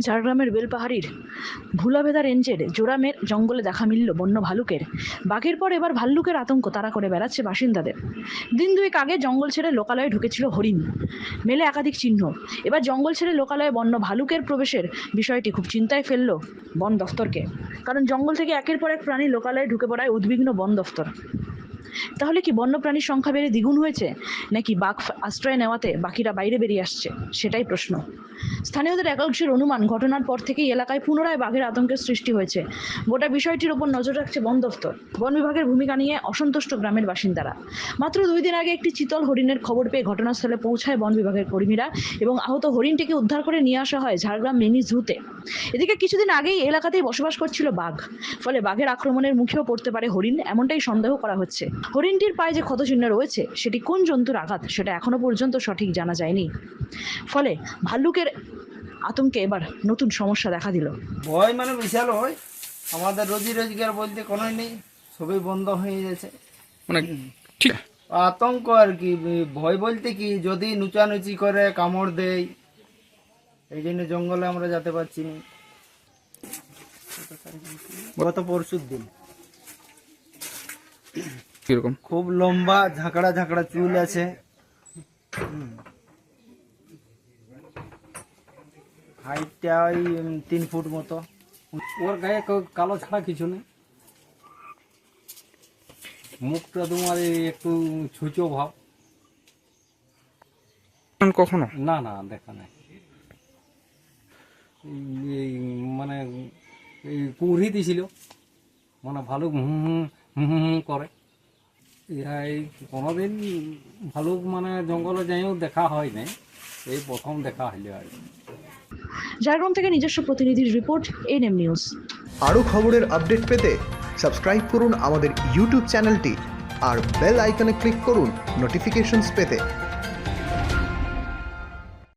ঝাড়গ্রামের বেলপাহাড়ির ভুলাভেদা রেঞ্জের জোড়ামের জঙ্গলে দেখা মিলল বন্য ভালুকের। বাঘের পর এবার ভাল্লুকের আতঙ্ক তারা করে বেড়াচ্ছে বাসিন্দাদের। দিন দুয়েক আগে জঙ্গল ছেড়ে লোকালয়ে ঢুকেছিল হরিণ। মেলে একাধিক চিহ্ন। এবার জঙ্গল ছেড়ে লোকালয়ে বন্য ভালুকের প্রবেশের বিষয়টি খুব চিন্তায় ফেলল বন দফতরকে। কারণ জঙ্গল থেকে একের পর এক প্রাণী লোকালয়ে ঢুকে পড়ায় উদ্বিগ্ন বন দফতর। তাহলে কি বন্যপ্রাণীর সংখ্যা বেড়ে দ্বিগুণ হয়েছে? নাকি বাঘ আশ্রয় নেওয়াতে বাকিরা বাইরে বেরিয়ে আসছে? সেটাই প্রশ্ন। স্থানীয়দের একাংশের অনুমান, ঘটনার পর থেকেই এলাকায় পুনরায় বাঘের আতঙ্কের সৃষ্টি হয়েছে। গোটা বিষয়টির ওপর নজর রাখছে বন দফতর। বন বিভাগের ভূমিকা নিয়ে অসন্তুষ্ট গ্রামের বাসিন্দারা। মাত্র দুই দিন আগে একটি চিতল হরিণের খবর পেয়ে ঘটনাস্থলে পৌঁছায় বন বিভাগের কর্মীরা এবং আহত হরিণটিকে উদ্ধার করে নিয়ে আসা হয় ঝাড়গ্রাম মিনি জুতে। এদিকে কিছুদিন আগেই এলাকাতেই বসবাস করছিল বাঘ। ফলে বাঘের আক্রমণের মুখেও পড়তে পারে হরিণ, এমনটাই সন্দেহ করা হচ্ছে। হরিণটির পায়ে যে ক্ষতচিহ্ন রয়েছে সেটি কোন জন্তুর আঘাত সেটা এখনও পর্যন্ত সঠিক জানা যায়নি। ফলে ভাল্লুকের আতঙ্কে এবার নতুন সমস্যা দেখা দিল। ভয় মানে বিশাল হয় আমাদের রোজি রোজগার বলতে কোনোই নেই সবই বন্ধ হয়ে গেছে। মানে ঠিক। আতঙ্ক আর কি ভয় বলতে কি যদি নুচানুচি করে কামড় দেয় এই জন্য জঙ্গলে আমরা যেতে পারছি না। গত পরশুর দিন কীরকম খুব লম্বা ঝাঁকড়া ঝাঁকড়া চুল আছে হাইটটা ওই তিন ফুট মতো ওর গায়ে কালো ছাড়া কিছু নেই মুখটা তোমার একটু ছুঁচো ভাব কখনো না না দেখা নাই মানে কুড়ি দিছিল মানে ভালো হুম হুম হুম হুম করে ইহা কোনো কোনোদিন ভালুক মানে জঙ্গলে যাইও দেখা হয় নাই। এই প্রথম দেখা হইলে আর কি। ঝাড়গ্রাম থেকে নিজস্ব প্রতিনিধির রিপোর্ট এনএম নিউজ। আরও খবরের আপডেট পেতে সাবস্ক্রাইব করুন আমাদের ইউটিউব চ্যানেলটি আর বেল আইকনে ক্লিক করুন নোটিফিকেশনস পেতে।